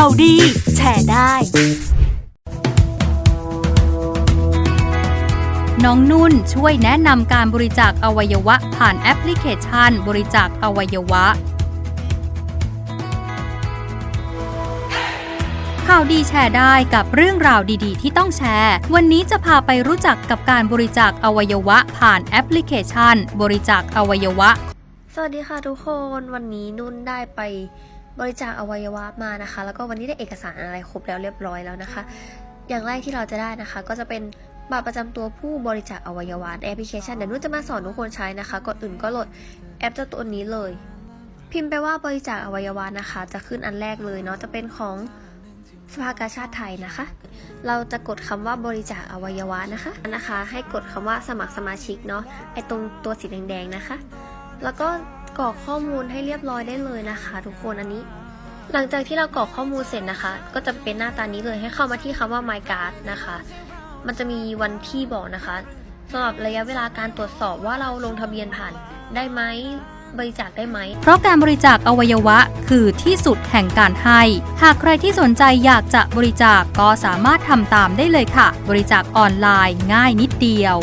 ข่าวดี แชร์ได้ น้องนุ่นช่วยแนะนำการบริจาคอวัยวะ ผ่านแอปพลิเคชัน บริจาคอวัยวะ ข่าวดีแชร์ได้กับเรื่องราวดีๆ ที่ต้องแชร์ วันนี้จะพาไปรู้จักกับการบริจาคอวัยวะ ผ่านแอปพลิเคชัน บริจาคอวัยวะ สวัสดีค่ะทุกคนวันนี้นุ่นได้ไป บริจาคอวัยวะมานะคะ แล้วก็วันนี้ได้เอกสารอะไรครบแล้วเรียบร้อยแล้วนะคะ อย่างแรกที่เราจะได้นะคะ ก็จะเป็นบัตรประจำตัวผู้บริจาคอวัยวะแอปพลิเคชันเดี๋ยวนุ่นจะมาสอนทุกคนใช้นะคะก่อนอื่นก็โหลดแอปเจ้าตัวนี้เลย พิมพ์ไปว่าบริจาคอวัยวะนะคะ จะขึ้นอันแรกเลยเนาะจะเป็นของสภากาชาติไทยนะคะ เราจะกดคำว่าบริจาคอวัยวะนะคะนะคะ ให้กดคำว่าสมัครสมาชิกเนาะไอตรงตัวสีแดงๆนะคะ แล้วก็ กรอกข้อมูลให้เรียบร้อยได้เลยนะคะ ทุกคนอันนี้ หลังจากที่เรากรอกข้อมูลเสร็จนะคะ ก็จะเป็นหน้าตานี้เลยให้เข้ามาที่คำว่า my card นะคะ มันจะมีวันที่บอกนะคะสำหรับระยะเวลาการตรวจสอบว่าเราลงทะเบียนผ่านได้ไหมบริจาคได้ไหม เพราะการบริจาคอวัยวะคือที่สุดแห่งการให้ หากใครที่สนใจอยากจะบริจาคก็สามารถทำตามได้เลยค่ะ บริจาคออนไลน์ง่ายนิดเดียว